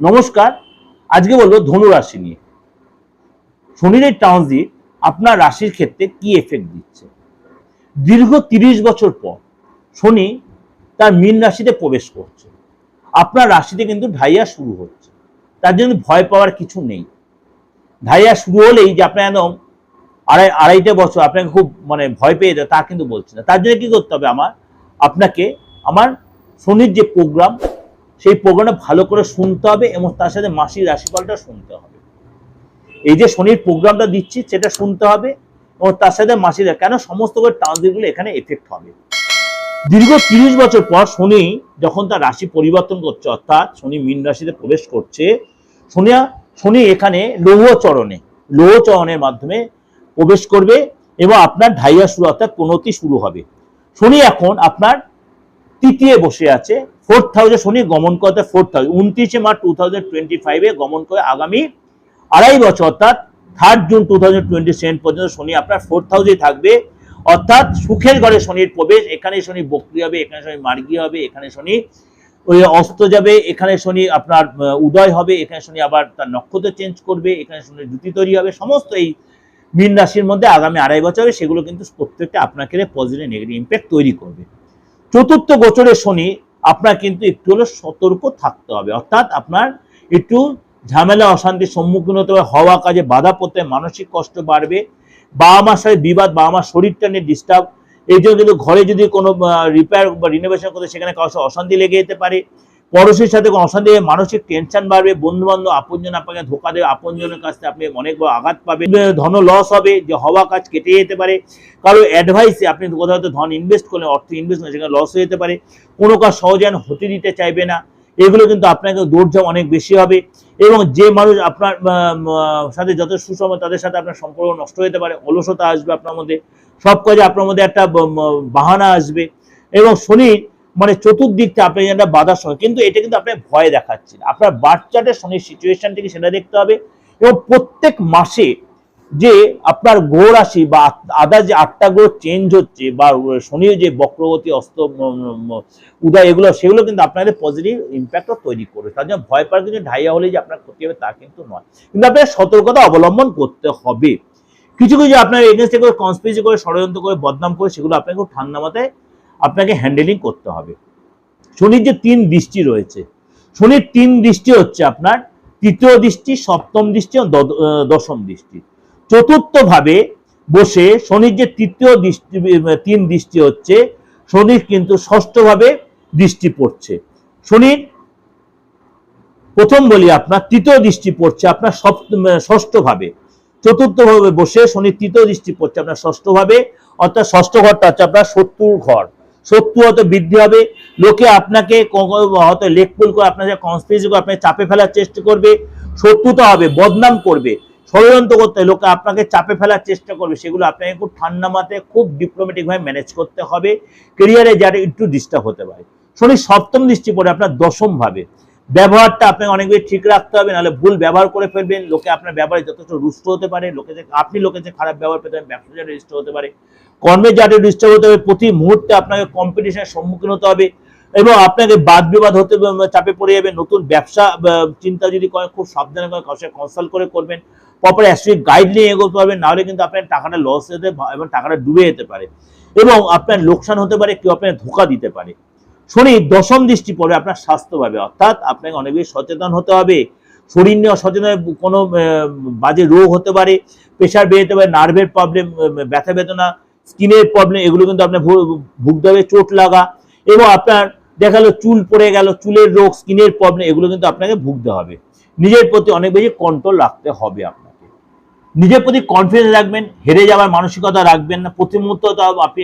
নমস্কার, আজকে বলব ধনু রাশি নিয়ে। শনির এই ট্রানজিট আপনার রাশির ক্ষেত্রে কি এফেক্ট দিচ্ছে? দীর্ঘ তিরিশ বছর পর শনি তার মীন রাশিতে প্রবেশ করছে। আপনার রাশিতে কিন্তু ঢাইয়া শুরু হচ্ছে। তার জন্য ভয় পাওয়ার কিছু নেই। ঢাইয়া শুরু হলেই যে আপনার একদম আড়াই আড়াইটে বছর আপনাকে খুব মানে ভয় পেয়ে যায়, তা কিন্তু বলছে না। তার জন্য কি করতে হবে আমার? আপনাকে আমার শনির যে প্রোগ্রাম সেই প্রোগ্রামটা ভালো করে শুনতে হবে এবং তার সাথে মাসিক রাশিফলটা শুনতে হবে। এই যে শনির প্রোগ্রামটা দিচ্ছি, সেটা শুনতে হবে এবং তার সাথে মাসিক কেন সমস্ত করে ট্রানজিটগুলো এখানে এফেক্ট হবে? দীর্ঘ তিরিশ বছর পর শনি যখন তার রাশি পরিবর্তন করছে, অর্থাৎ শনি মীন রাশিতে প্রবেশ করছে, শনিয়া, শনি এখানে লৌহ চরণে, লৌহ চরণের মাধ্যমে প্রবেশ করবে এবং আপনার ঢাইয়া শুরু অর্থাৎ প্রণতি শুরু হবে। শনি এখন আপনার তৃতীয় বসে আছে ফোর্থ হাউসে শনি গমন করতে ফোর্থ হাউস উনত্রিশে মার্চ টু থাউজেন্ড গমন করে আগামী আড়াই বছর, অর্থাৎ থার্ড জুন টু থাউজেন্ড পর্যন্ত শনি আপনার ফোর্থ হাউসে থাকবে। অর্থাৎ সুখের ঘরে শনির প্রবেশ, এখানে শনি বক্রি হবে, এখানে শনি মার্গী হবে, এখানে শনি ওই অস্ত যাবে, এখানে শনি আপনার উদয় হবে, এখানে শনি আবার তার নক্ষত্র চেঞ্জ করবে, এখানে শনি জুতি তৈরি হবে, সমস্ত এই মীন রাশির মধ্যে আগামী আড়াই বছর সেগুলো কিন্তু প্রত্যেকটা আপনাকে পজিটিভ নেগেটিভ ইম্প্যাক্ট তৈরি করবে। চতুর্থ গোচরে শনি, আপনার কিন্তু একটু হলো সতর্ক থাকতে হবে। অর্থাৎ আপনার একটু ঝামেলা অশান্তির সম্মুখীন হতে হবে, হওয়া কাজে বাধা পড়তে মানসিক কষ্ট বাড়বে, বাবা মার সাথে বিবাদ, বাবা মার শরীরটা নিয়ে ডিস্টার্ব এই জন্য কিন্তু ঘরে যদি কোনো রিপেয়ার বা রিনোভেশন করতে সেখানে সাথে অশান্তি লেগে যেতে পারে পড়োশির সাথে অশান্তি মানসিক টেনশন বাড়বে বন্ধু বান্ধব আপনজন আপনাকে ধোকা দেবে, আপনজনের কাছ থেকে আপনি অনেক বড় আঘাত পাবেন ধন লস হবে, যে হওয়া কাজ কেটে যেতে পারে। কারও অ্যাডভাইসে আপনি কোথাও হয়তো ধন ইনভেস্ট করলেন, অর্থ ইনভেস্ট করলেন, সেখানে লস হয়ে যেতে পারে। কোনো কাজ সহজে আর হতে দিতে চাইবে না। এগুলো কিন্তু আপনাকে দৌড়ঝাপ অনেক বেশি হবে এবং যে মানুষ আপনার সাথে যত সুষম, তাদের সাথে আপনার সম্পর্ক নষ্ট হতে পারে, অলসতা আসবে আপনার মধ্যে, সব কাজে আপনার মধ্যে একটা বাহানা আসবে এবং শনি মানে চতুর্দিকটা আপনি একটা বাধার সঙ্গে কিন্তু এটা কিন্তু আপনি ভয় দেখাচ্ছেন আপনার বাচ্চাদের শনির সিচুয়েশন থেকে সেটা দেখতে হবে এবং প্রত্যেক মাসে যে আপনার গ্রহ রাশি বা আদার যে আটটা গ্রহ চেঞ্জ হচ্ছে বা শনির যে বক্রগতি, অস্ত উদয় এগুলো, সেগুলো কিন্তু আপনাদের পজিটিভ ইম্প্যাক্টও তৈরি করবে। তার জন্য ভয় পাওয়ার কিছু ঢাইয়া হলে যে আপনার ক্ষতি হবে তা কিন্তু নয়। কিন্তু আপনার সতর্কতা অবলম্বন করতে হবে। কিছু কিছু আপনার এগেনস্টে করে কনস্পিরেসি করে, ষড়যন্ত্র করে, বদনাম করে, সেগুলো আপনাকে ঠান্ডা মাথায় আপনাকে হ্যান্ডেলিং করতে হবে। শনির যে তিন দৃষ্টি রয়েছে, শনির তিন দৃষ্টি হচ্ছে আপনার তৃতীয় দৃষ্টি, সপ্তম দৃষ্টি দশম দৃষ্টি। চতুর্থ ভাবে বসে শনির যে তৃতীয় দৃষ্টি তিন দৃষ্টি হচ্ছে, শনির কিন্তু ষষ্ঠ ভাবে দৃষ্টি পড়ছে। শনির প্রথম বলি আপনার তৃতীয় দৃষ্টি পড়ছে আপনার সপ্তম ষষ্ঠ ভাবে চতুর্থ ভাবে বসে শনির তৃতীয় দৃষ্টি পড়ছে আপনার ষষ্ঠ ভাবে অর্থাৎ ষষ্ঠ ঘরটা হচ্ছে আপনার শত্রুর ঘর। শত্রু হয়তো বৃদ্ধি হবে, লোকে আপনাকে হয়তো লেকপুল করে আপনাকে কনস্পিরেসি করে আপনাকে চাপে ফেলার চেষ্টা করবে শত্রুতা হবে, বদনাম করবে, ষড়যন্ত্র করতে লোকে আপনাকে চাপে ফেলার চেষ্টা করবে, সেগুলো আপনাকে খুব ঠান্ডা মাথায়, খুব ডিপ্লোমেটিক ভাবে ম্যানেজ করতে হবে কেরিয়ারে যারা একটু ডিস্টার্ব হতে পারে। শনি, সপ্তম দৃষ্টি পড়ে আপনার দশম ভাবে। ব্যবহারটা আপনাকে অনেক বেশি ঠিক রাখতে হবে, নাহলে ভুল ব্যবহার করে ফেলবেন, লোকে আপনার ব্যবহারে যথেষ্ট রুষ্ট হতে পারে, লোকে যে, আপনি লোকে খারাপ ব্যবহার পেতে ব্যবসা ডিস্টার্ব হতে পারে। কর্মে যাতে ডিস্টার্ব হতে হবে, প্রতি মুহূর্তে আপনাকে কম্পিটিশনের সম্মুখীন হতে হবে এবং আপনাকে বাদ বিবাদ হতে চাপে পড়ে যাবে। নতুন ব্যবসা চিন্তা যদি করেন, খুব সাবধানে করে কারোর সাথে কনসাল্ট করে করবেন। প্রপার অ্যাস্ট্রিক গাইড নিয়ে এগোতে পারবেন নাহলে কিন্তু আপনার টাকাটা লস হতে এবং টাকাটা ডুবে যেতে পারে এবং আপনার লোকসান হতে পারে, কেউ আপনার ধোকা দিতে পারে। শনি দশম দৃষ্টি পড়ে আপনার স্বাস্থ্যভাবে, অর্থাৎ আপনাকে অনেক বেশি সচেতন হতে হবে। শরীর নিয়ে অসচেতন কোনো বাজে রোগ হতে পারে প্রেশার বেড়ে যেতে পারে নার্ভের প্রবলেম ব্যথা বেদনা স্কিনের প্রবলেম এগুলো কিন্তু আপনার ভুগতে হবে, চোট লাগা এবং আপনার দেখা গেলো চুল পড়ে গেল, চুলের রোগ, স্কিনের প্রবলেম এগুলো কিন্তু আপনাকে ভুগতে হবে। নিজের প্রতি অনেক বেশি কন্ট্রোল রাখতে হবে আপনাকে। নিজের প্রতি কনফিডেন্স রাখবেন, হেরে যাওয়ার মানসিকতা রাখবেন না। প্রতি মুহূর্ত আপনি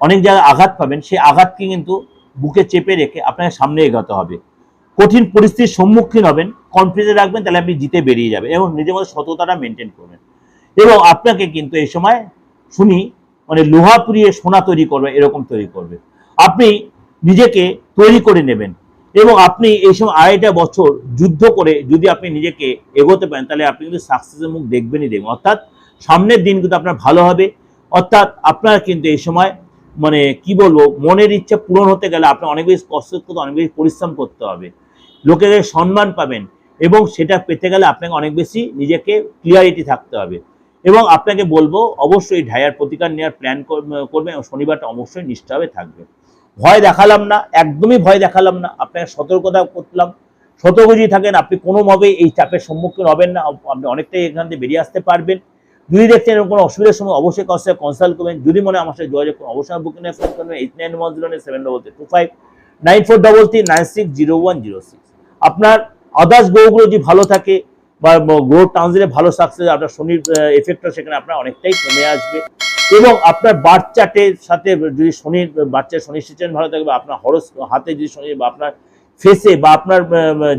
অনেক জায়গায় আঘাত পাবেন, সেই আঘাতকে কিন্তু বুকে চেপে রেখে আপনাকে সামনে এগোতে হবে। কঠিন পরিস্থিতির সম্মুখীন হবেন কনফিডেন্স রাখবেন, তাহলে আপনি জিতে বেরিয়ে যাবেন এবং নিজের মধ্যে সততাটা মেনটেন করবেন। এবং আপনাকে কিন্তু এই সময় শুনি মানে লোহা পুড়িয়ে সোনা তৈরি করবে, এরকম তৈরি করবে। আপনি নিজেকে তৈরি করে নেবেন এবং আপনি এই সময় আড়াইটা বছর যুদ্ধ করে যদি আপনি নিজেকে এগোতে পারেন, তাহলে আপনি কিন্তু সাকসেসের মুখ দেখবেনই দেখবেন। অর্থাৎ সামনের দিন কিন্তু আপনার ভালো হবে। অর্থাৎ আপনার কিন্তু এই সময় মানে কি বলব, মনের ইচ্ছা পূরণ হতে গেলে আপনার অনেক বেশি কষ্ট করতে, অনেক বেশি পরিশ্রম করতে হবে। লোকেদের সম্মান পাবেন এবং সেটা পেতে গেলে আপনাকে অনেক বেশি নিজেকে ক্লিয়ারিটি থাকতে হবে। এবং আপনাকে বলব, অবশ্যই ঢাইয়ার প্রতিকার নেওয়ার প্ল্যান করবেন এবং শনিবারটা অবশ্যই নিষ্ঠাভাবে থাকবে। ভয় দেখালাম না, একদমই ভয় দেখালাম না, আপনাকে সতর্কতা করলাম। সতর্ক যদি থাকেন, আপনি কোনোভাবেই এই চাপের সম্মুখীন হবেন না আপনি অনেকটাই এখান থেকে বেরিয়ে আসতে পারবেন। যদি দেখছেন এরকম কোনো অসুবিধার সময় অবশ্যই কারোর সাথে কনসাল্ট করবেন। যদি মনে আমার সাথে যোগাযোগ করুন, অবশ্যই বুকিং ফোন করবেন eight nine one zero seven double three two five nine four double three nine six zero one zero six আপনার আদার্স গ্রহগুলো যদি ভালো থাকে বা গ্রহ ট্রানজিটে ভালো সাকসেস আপনার শনির এফেক্টটা সেখানে আপনার অনেকটাই কমে আসবে। এবং আপনার বার্থ চার্টের সাথে যদি শনির বাচ্চার শনির সিচুয়েশন ভালো থাকবে আপনার হরস হাতে যদি শনি বা আপনার ফেসে বা আপনার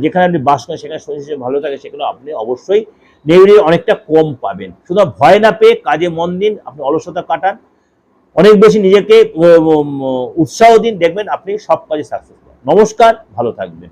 যেখানে আপনি বাস করেন সেখানে শনি সিচুয়েশন ভালো থাকে, সেগুলো আপনি অবশ্যই নেগেটিভ অনেকটা কম পাবেন। শুধু ভয় না পেয়ে কাজে মন দিন, আপনি অলসতা কাটান। অনেক বেশি নিজেকে উৎসাহ দিন, দেখবেন আপনি সব কাজে সাকসেস নমস্কার, ভালো থাকবেন।